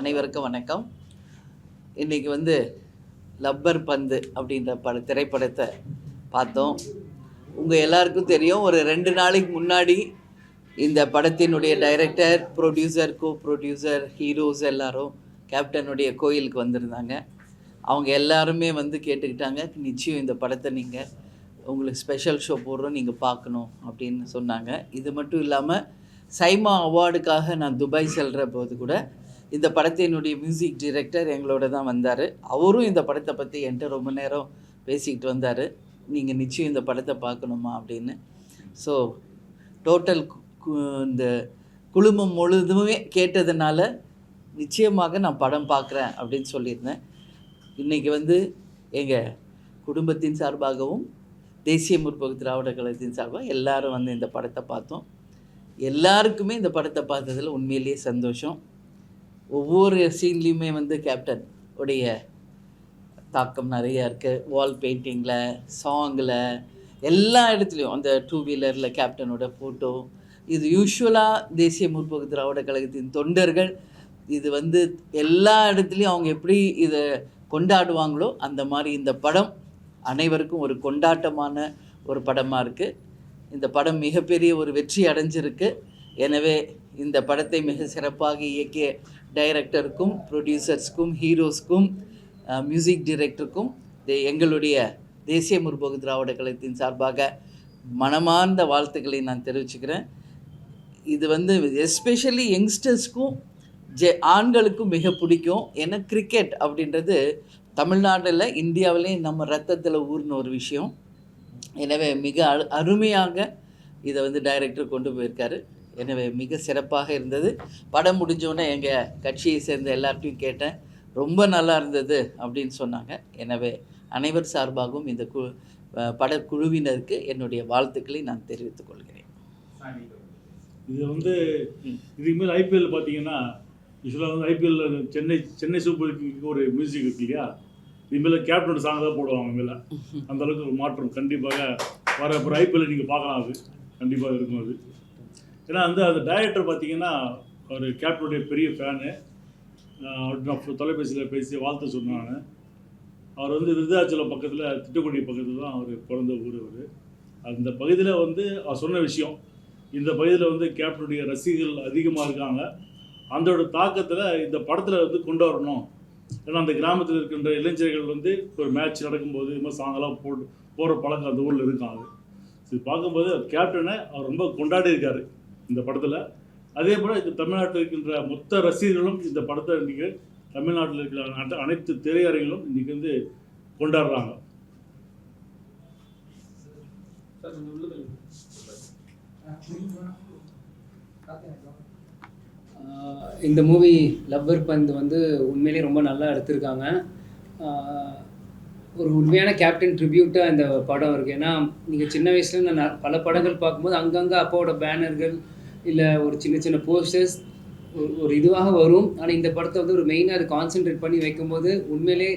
அனைவருக்கும் வணக்கம். இன்றைக்கி வந்து லப்பர் பந்து அப்படின்ற பட திரைப்படத்தை பார்த்தோம். உங்கள் எல்லாருக்கும் தெரியும் ஒரு ரெண்டு நாளைக்கு முன்னாடி இந்த படத்தினுடைய director producer co producer heroes எல்லாரும் கேப்டனுடைய கோயிலுக்கு வந்திருந்தாங்க. அவங்க எல்லாருமே வந்து கேட்டுக்கிட்டாங்க நிச்சயம் இந்த படத்தை நீங்கள் உங்களுக்கு ஸ்பெஷல் ஷோ போடுறோம் நீங்கள் பார்க்கணும் அப்படின்னு சொன்னாங்க. இது மட்டும் இல்லாமல் சைமா அவார்டுக்காக நான் துபாய் செல்கிற போது கூட இந்த படத்தினுடைய மியூசிக் டிரெக்டர் எங்களோட தான் வந்தார். அவரும் இந்த படத்தை பற்றி என்கிட்ட ரொம்ப நேரம் பேசிக்கிட்டு வந்தார். நீங்கள் நிச்சயம் இந்த படத்தை பார்க்கணுமா அப்படின்னு. ஸோ டோட்டல் இந்த குழுமம் முழுதுமே கேட்டதுனால நிச்சயமாக நான் படம் பார்க்குறேன் அப்படின்னு சொல்லியிருந்தேன். இன்றைக்கி வந்து எங்கள் குடும்பத்தின் சார்பாகவும் தேசிய முற்போக்கு திராவிட கழகத்தின் சார்பாக எல்லாரும் வந்து இந்த படத்தை பார்த்தோம். எல்லாருக்குமே இந்த படத்தை பார்த்ததில் உண்மையிலேயே சந்தோஷம். ஒவ்வொரு சீன்லேயுமே வந்து கேப்டன் உடைய தாக்கம் நிறையா இருக்குது வால் பெயிண்டிங்கில் சாங்கில் எல்லா இடத்துலையும் அந்த டூ வீலரில் கேப்டனோட ஃபோட்டோ இது யூஸ்வலாக தேசிய முற்போக்கு திராவிட கழகத்தின் தொண்டர்கள். இது வந்து எல்லா இடத்துலையும் அவங்க எப்படி இதை கொண்டாடுவாங்களோ அந்த மாதிரி இந்த படம் அனைவருக்கும் ஒரு கொண்டாட்டமான ஒரு படமாக இருக்குது இந்த படம் மிகப்பெரிய ஒரு வெற்றி அடைஞ்சிருக்கு. எனவே இந்த படத்தை மிக சிறப்பாக இயக்கிய டைரக்டருக்கும் ப்ரொடியூசர்ஸ்க்கும் ஹீரோஸ்க்கும் மியூசிக் டிரெக்டருக்கும் எங்களுடைய தேசிய முற்போக்கு திராவிட கழகத்தின் சார்பாக மனமார்ந்த வாழ்த்துக்களை நான் தெரிவிச்சுக்கிறேன். இது வந்து எஸ்பெஷலி யங்ஸ்டர்ஸ்க்கும் ஜெ ஆண்களுக்கும் மிக பிடிக்கும். ஏன்னா கிரிக்கெட் அப்படின்றது தமிழ்நாட்டில் இந்தியாவிலேயும் நம்ம ரத்தத்தில் ஊர்ன ஒரு விஷயம். எனவே மிக அரு அருமையாக இதை வந்து டைரக்டர் கொண்டு போயிருக்காரு. எனவே மிக சிறப்பாக இருந்தது. படம் முடிஞ்சோடனே எங்கள் கட்சியை சேர்ந்த எல்லார்ட்டையும் கேட்டேன். ரொம்ப நல்லா இருந்தது அப்படின்னு சொன்னாங்க. எனவே அனைவர் சார்பாகவும் இந்த கு படக்குழுவினருக்கு என்னுடைய வாழ்த்துக்களை நான் தெரிவித்துக் கொள்கிறேன். இது வந்து இதுக்கு மேல் ஐபிஎல் பார்த்தீங்கன்னா யூஸ்வலாக வந்து ஐபிஎல்ல சென்னை சென்னை சூப்பர் கிங்க்கு ஒரு மியூசிக் இருக்கு இல்லையா? இது மேலே கேப்டனோட சாங் தான் போடுவாங்க மேலே. அந்த அளவுக்கு ஒரு மாற்றம். கண்டிப்பாக வர அப்புறம் ஐபிஎல் நீங்கள் பார்க்கலாம் அது. கண்டிப்பாக இருக்கும் அது. ஏன்னா வந்து அந்த டைரக்டர் பார்த்தீங்கன்னா ஒரு கேப்டனுடைய பெரிய ஃபேனு நான் தொலைபேசியில் பேசி வாழ்த்து சொன்னாங்க அவர் வந்து விருதாச்சலம் பக்கத்தில் திட்டுக்குடி பக்கத்தில் தான் அவர் பிறந்த ஊர் அவர். அந்த பகுதியில் வந்து அவர் சொன்ன விஷயம் இந்த பகுதியில் வந்து கேப்டனுடைய ரசிகர்கள் அதிகமாக இருக்காங்க. அதோட தாக்கத்தில் இந்த படத்தில் வந்து கொண்டு வரணும். ஏன்னா அந்த கிராமத்தில் இருக்கின்ற இளைஞர்கள் வந்து ஒரு மேட்ச் நடக்கும்போது இது மாதிரி சாங்கெல்லாம் போட்டு போகிற பழக்கம் அந்த ஊரில் இருக்காங்க இது பார்க்கும்போது கேப்டனை அவர் ரொம்ப கொண்டாடி இருக்காரு. இந்த படத்தில். அதே போல் இந்த தமிழ்நாட்டில் இருக்கின்ற மொத்த ரசிகர்களும் இந்த படத்தை இன்றைக்கி தமிழ்நாட்டில் இருக்கிற அன- அனைத்து திரையரங்களும் இன்றைக்கி வந்து கொண்டாடுறாங்க. இந்த மூவி லவ்வர் பந்து வந்து உண்மையிலேயே ரொம்ப நல்லா எடுத்திருக்காங்க. ஒரு உண்மையான கேப்டன் ட்ரிபியூட்டாக இந்த படம் இருக்குது ஏன்னா நீங்கள் சின்ன வயசுல நான் ந- பல படங்கள் பார்க்கும்போது அங்கங்கே அப்பாவோட பேனர்கள் இல்லை ஒரு சின்ன சின்ன போஸ்டர்ஸ் ஒரு ஒரு இதுவாக வரும். ஆனால் இந்த படத்தை வந்து ஒரு மெயினாக அது கான்சென்ட்ரேட் பண்ணி வைக்கும்போது உண்மையிலே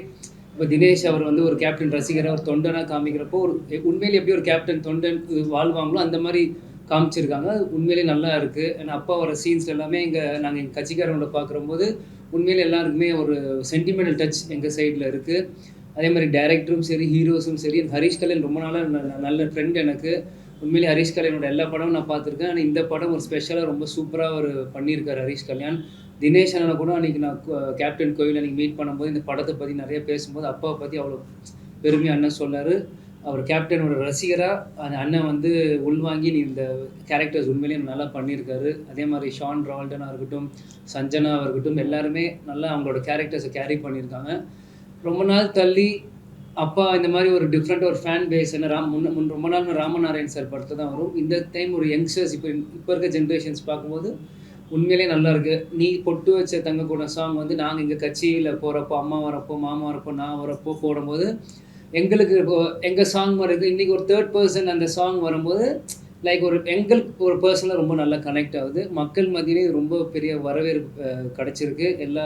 இப்போ தினேஷ் அவர் வந்து ஒரு கேப்டன் ரசிகராக ஒரு தொண்டனாக காமிக்கிறப்போ ஒரு உண்மையிலே எப்படி ஒரு கேப்டன் தொண்டன் வாழ்வாங்களோ அந்த மாதிரி காமிச்சிருக்காங்க. உண்மையிலே நல்லா இருக்குது ஏன்னா அப்பா வர சீன்ஸ் எல்லாமே எங்கள் நாங்கள் எங்கள் கட்சிக்காரங்களோட பார்க்குறம்போது உண்மையிலே எல்லாருக்குமே ஒரு சென்டிமெண்டல் டச் எங்கள் சைடில் இருக்குது அதே மாதிரி டேரக்டரும் சரி ஹீரோஸும் சரி ஹரிஷ் கல்யாண் ரொம்ப நாளாக ந- நல்ல ஃப்ரெண்ட் எனக்கு. உண்மையிலே ஹரிஷ் கல்யாணோட எல்லா படமும் நான் பார்த்துருக்கேன். ஆனால் இந்த படம் ஒரு ஸ்பெஷலாக ரொம்ப சூப்பராக ஒரு பண்ணியிருக்காரு ஹரிஷ் கல்யாண். தினேஷ் அண்ணனை கூட அன்றைக்கி நான் கேப்டன் கோயில் அன்றைக்கி மீட் பண்ணும்போது இந்த படத்தை பற்றி நிறைய பேசும்போது அப்பாவை பற்றி அவ்வளோ பெருமையாக அண்ணன் சொன்னார். அவர் கேப்டனோட ரசிகராக அந்த அண்ணன் வந்து உள்வாங்கி நீ இந்த கேரக்டர்ஸ் உண்மையிலேயே நல்லா பண்ணியிருக்காரு. அதே மாதிரி ஷான் ரால்டனாக இருக்கட்டும் சஞ்சனாவாக இருக்கட்டும் எல்லாருமே நல்லா அவங்களோட கேரக்டர்ஸை கேரி பண்ணியிருக்காங்க. ரொம்ப நாள் தள்ளி அப்பா இந்த மாதிரி ஒரு டிஃப்ரெண்ட் ஒரு ஃபேன் பேஸ் என்ன ராம் முன்ன முன் ரொம்ப நாள் ராமநாராயண் சார் படத்தை தான் வரும். இந்த டைம் ஒரு யங்ஸ்டர்ஸ் இப்போ இப்போ இருக்க ஜென்ரேஷன்ஸ் பார்க்கும்போது உண்மையிலே நல்லா இருக்கு. நீ பொட்டு வச்ச தங்க கூட சாங் வந்து நாங்கள் எங்கள் கட்சியில் போகிறப்போ அம்மா வரப்போ மாமா வரப்போ நான் வரப்போ போடும்போது எங்களுக்கு இப்போ எங்கள் சாங் வருது இன்றைக்கி ஒரு தேர்ட் பர்சன் அந்த சாங் வரும்போது லைக் ஒரு எங்களுக்கு ஒரு பர்சனலாக ரொம்ப நல்லா கனெக்ட் ஆகுது. மக்கள் மத்தியிலே இது ரொம்ப பெரிய வரவேற்பு கிடைச்சிருக்கு. எல்லா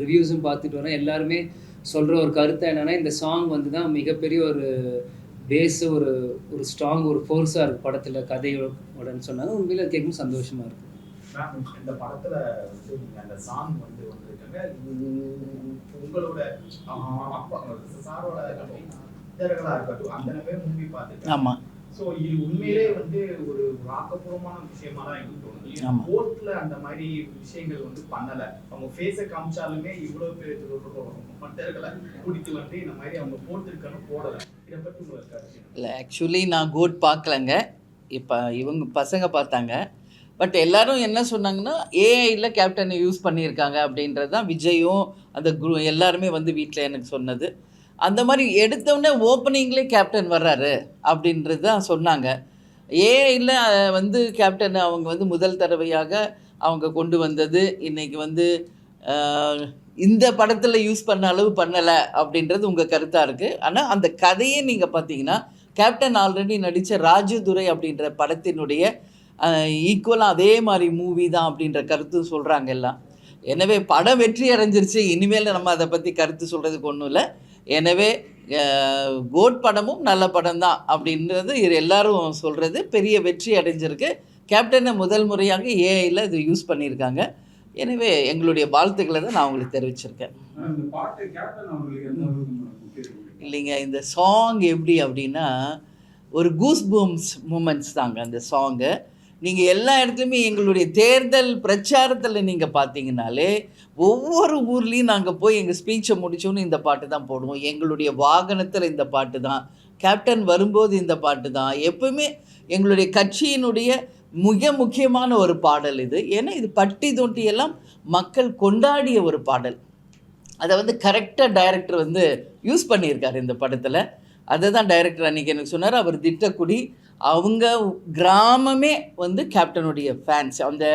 ரிவ்யூஸும் பார்த்துட்டு வரேன் எல்லாருமே சொல்கிற ஒரு கருத்து என்னென்னா இந்த சாங் வந்து தான் மிகப்பெரிய ஒரு பேஸ் ஒரு ஒரு ஸ்ட்ராங் ஒரு ஃபோர்ஸாக இருக்குது படத்தில் கதையோடன்னு சொன்னாங்க. உண்மையில் கேட்கும் சந்தோஷமாக இருக்குது இந்த படத்துல வந்து நீங்க அந்த சாங் வந்து வந்திருக்காங்க. உ- உங்களோட ஆஹ், அப்பா சாரோட இருக்கட்டும் இருக்கட்டும் அத்தனை பேர் மூவி பார்த்துருக்காங்க ஆமாம் சோ இது உண்மையிலே வந்து ஒரு ஆக்கப்பூர்வமான விஷயமா தான் எனக்கு. தோணுது கோர்ட்ல அந்த மாதிரி விஷயங்கள் வந்து பண்ணல. அவங்க ஃபேஸ காமிச்சாலுமே இவ்வளவு பேர் மற்றவர்களை கூட்டிட்டு வந்து இந்த மாதிரி அவங்க போட்டிருக்கணும் போடல. இதை பத்தி உங்களுக்கு? இல்லை ஆக்சுவலி நான் கோட் பார்க்கலங்க. இப்போ இவங்க பசங்க பார்த்தாங்க. பட் எல்லாரும் என்ன சொன்னாங்கன்னா ஏஐயில் கேப்டனை யூஸ் பண்ணியிருக்காங்க அப்படின்றது தான் விஜயும் அந்த குரு எல்லாருமே வந்து வீட்டில் எனக்கு சொன்னது. அந்த மாதிரி எடுத்தோடனே ஓப்பனிங்லேயே கேப்டன் வர்றாரு அப்படின்றது தான் சொன்னாங்க. ஏஐயில் வந்து கேப்டன் அவங்க வந்து முதல் தடவையாக அவங்க கொண்டு வந்தது இன்றைக்கி வந்து இந்த படத்தில் யூஸ் பண்ண அளவு பண்ணலை அப்படின்றது உங்கள் கருத்தாக இருக்குது ஆனால் அந்த கதையை நீங்கள் பார்த்தீங்கன்னா கேப்டன் ஆல்ரெடி நடித்த ராஜதுரை அப்படின்ற படத்தினுடைய ஈக்குவலாக அதே மாதிரி மூவி தான் அப்படின்ற கருத்து சொல்கிறாங்க எல்லாம். எனவே படம் வெற்றி அடைஞ்சிருச்சு இனிமேல் நம்ம அதை பற்றி கருத்து சொல்கிறதுக்கு ஒன்றும் இல்லை. எனவே கோட் படமும் நல்ல படம் தான் அப்படின்றது இது எல்லாரும் சொல்கிறது பெரிய வெற்றி அடைஞ்சிருக்கு. கேப்டனை முதல் முறையாக ஏஐயில் இது யூஸ் பண்ணியிருக்காங்க. எனவே எங்களுடைய வாழ்த்துக்களை தான் நான் உங்களுக்கு தெரிவிச்சிருக்கேன். இல்லைங்க இந்த சாங் எப்படி அப்படின்னா ஒரு கூஸ் பூம்ஸ் மூமெண்ட்ஸ் தாங்க அந்த சாங்கு நீங்கள் எல்லா இடத்துலையுமே எங்களுடைய தேர்தல் பிரச்சாரத்தில் நீங்கள் பார்த்தீங்கனாலே ஒவ்வொரு ஊர்லேயும் நாங்கள் போய் எங்கள் ஸ்பீச்சை முடிச்சோன்னு இந்த பாட்டு தான் போடுவோம். எங்களுடைய வாகனத்தில் இந்த பாட்டு தான். கேப்டன் வரும்போது இந்த பாட்டு தான். எப்பவுமே எங்களுடைய கட்சியினுடைய மிக முக்கியமான ஒரு பாடல் இது. ஏன்னா இது பட்டி தொட்டி எல்லாம் மக்கள் கொண்டாடிய ஒரு பாடல். அதை வந்து கரெக்டாக டைரக்டர் வந்து யூஸ் பண்ணியிருக்காரு இந்த படத்தில். அதை தான் டைரக்டர் அன்றைக்கி எனக்கு சொன்னார். அவர் திட்டக்குடி அவங்க கிராமமே வந்து கேப்டனுடைய ஃபேன்ஸ் அந்த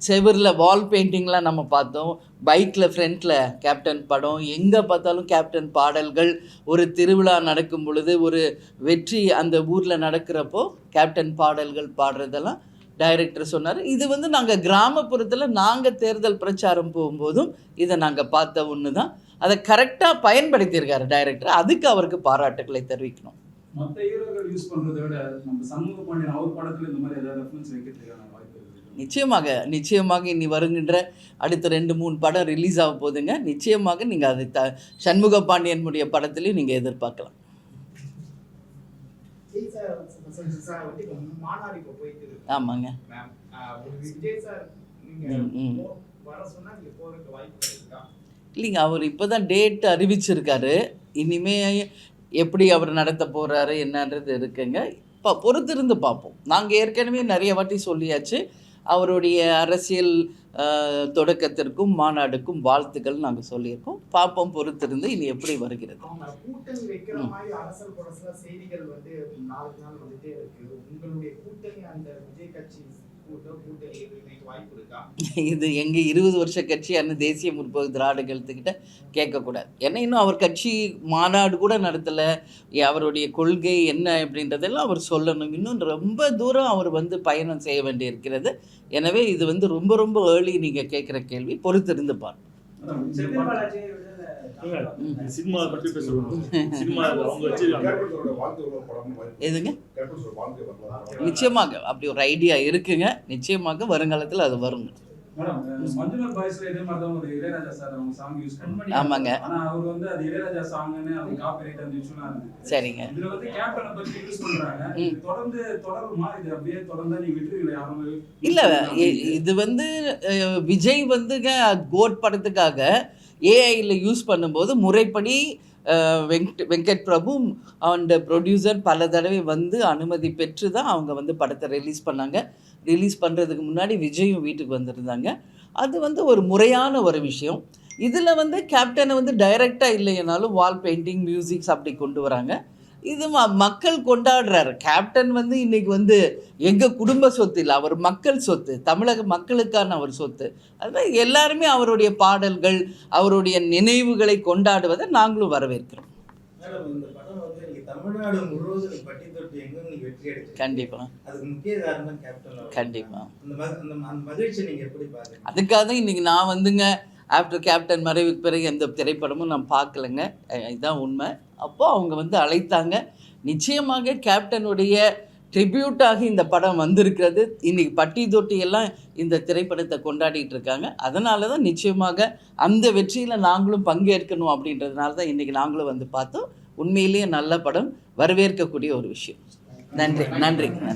செவரில் வால் பெயிண்டிங்லாம் நம்ம பார்த்தோம். பைக்கில் ஃப்ரண்ட்டில் கேப்டன் படம். எங்கே பார்த்தாலும் கேப்டன் பாடல்கள். ஒரு திருவிழா நடக்கும் பொழுது ஒரு வெற்றி அந்த ஊரில் நடக்கிறப்போ கேப்டன் பாடல்கள் பாடுறதெல்லாம் டைரக்டர் சொன்னார். இது வந்து நாங்கள் கிராமப்புறத்தில் நாங்கள் தேர்தல் பிரச்சாரம் போகும்போதும் இதை நாங்கள் பார்த்த ஒன்று தான் அதை கரெக்டாக பயன்படுத்தியிருக்காரு டைரக்டர் அதுக்கு அவருக்கு பாராட்டுக்களை தெரிவிக்கணும். மற்ற ஹீரோக்கள் யூஸ் பண்றதை விட நம்ம சமூக பாண்டியன் அவர் படத்துல இந்த மாதிரி ஏதாவது ரெஃபரன்ஸ் வைக்கிறதுக்கான வாய்ப்பு இருக்கு. நிச்சயமாக நிச்சயமாக இனி வருகின்ற அடுத்த ரெண்டு மூணு படம் ரிலீஸ் ஆக போகுதுங்க. நிச்சயமாக நீங்கள் அதை த சண்முக பாண்டியனுடைய படத்துலையும் நீங்கள் எதிர்பார்க்கலாம். ஆமாங்க. மேம் ஆஹ் ஒரு விஜய் சார் நீங்க ம், ம். போ- வர சொன்னா நீங்க போறதுக்கு வாய்ப்பு இருக்கா? இல்லைங்க அவர் இப்போ தான் டேட் அறிவிச்சிருக்காரு. இனிமே எப்படி அவர் நடத்த போகிறாரு என்னன்றது இருக்குங்க. இப்போ பொறுத்திருந்து பார்ப்போம். நாங்கள் ஏற்கனவே நிறைய வாட்டி சொல்லியாச்சு அவருடைய அரசியல் தொடக்கத்திற்கும் மாநாடுக்கும் வாழ்த்துக்கள் நாங்கள் சொல்லியிருக்கோம். பார்ப்போம் பொறுத்திருந்து இனி எப்படி வருகிறது. கூட்டணி இது எங்கள் இருபது வருஷ கட்சியான தேசிய முற்போக்கு திராவிட கழுத்துக்கிட்ட கேட்கக்கூடாது. ஏன்னா இன்னும் அவர் கட்சி மாநாடு கூட நடத்தலை. அவருடைய கொள்கை என்ன அப்படின்றதெல்லாம் அவர் சொல்லணும். இன்னும் ரொம்ப தூரம் அவர் வந்து பயணம் செய்ய வேண்டியிருக்கிறது. எனவே இது வந்து ரொம்ப ரொம்ப ஏர்லி நீங்கள் கேட்குற கேள்வி. பொறுத்திருந்து பார்ப்போம் சினிமா பற்றி பேசுறோம் சினிமா அவங்க எதுங்க? நிச்சயமாக. அப்படி ஒரு ஐடியா இருக்குங்க. நிச்சயமாக வருங்காலத்தில் அது வருங்க. மேடம் மஞ்சுளர் பாய்ஸ்ல இதே மாதிரி தான் ஒரு இளையராஜா சார் அவங்க சாங் யூஸ் பண்ணுவாங்க ஆமாங்க. ஆனா அவர் வந்து அது இளையராஜா சாங்னு அவங்க காப்பிரைட் அந்த இஷ்யூலாம் இருந்துச்சு சரிங்க. இல்லை? இது வந்து விஜய் வந்துங்க கோட் படத்துக்காக ஏஐயில் யூஸ் பண்ணும்போது முறைப்படி வெங்கட் வெங்கட் பிரபு அண்ட் ப்ரொடியூசர் பல தடவை வந்து அனுமதி பெற்று தான் அவங்க வந்து படத்தை ரிலீஸ் பண்ணாங்க. ரிலீஸ் பண்ணுறதுக்கு முன்னாடி விஜயும் வீட்டுக்கு வந்திருந்தாங்க. அது வந்து ஒரு முறையான ஒரு விஷயம். இதில் வந்து கேப்டனை வந்து டைரெக்டாக இல்லைனாலும் வால் பெயிண்டிங் மியூசிக்ஸ் அப்படி கொண்டு வராங்க. இது ம- மக்கள் கொண்டாடுறாரு. கேப்டன் வந்து இன்னைக்கு வந்து எங்கள் குடும்ப சொத்து இல்லை அவர் மக்கள் சொத்து தமிழக மக்களுக்கான அவர் சொத்து. அதனால் எல்லாருமே அவருடைய பாடல்கள் அவருடைய நினைவுகளை கொண்டாடுவதை நாங்களும் வரவேற்கிறோம். எப்படி பாக்குறீங்க அதுக்காக தான் இன்றைக்கி நான் வந்துங்க ஆஃப்டர் கேப்டன் மறைவுக்கு பிறகு எந்த திரைப்படமும் நான் பார்க்கலங்க. இதுதான் உண்மை. அப்போது அவங்க வந்து அழைத்தாங்க. நிச்சயமாக கேப்டனுடைய ட்ரிபியூட்டாக இந்த படம் வந்திருக்கிறது. இன்றைக்கி பட்டி தொட்டி எல்லாம் இந்த திரைப்படத்தை கொண்டாடிட்டு இருக்காங்க. அதனால தான் நிச்சயமாக அந்த வெற்றியில் நாங்களும் பங்கேற்கணும் அப்படின்றதுனால தான் இன்றைக்கி நாங்களும் வந்து பார்த்தோம். உண்மையிலேயே நல்ல படம். வரவேற்கக்கூடிய ஒரு விஷயம். நன்றி நன்றி. நன்றி.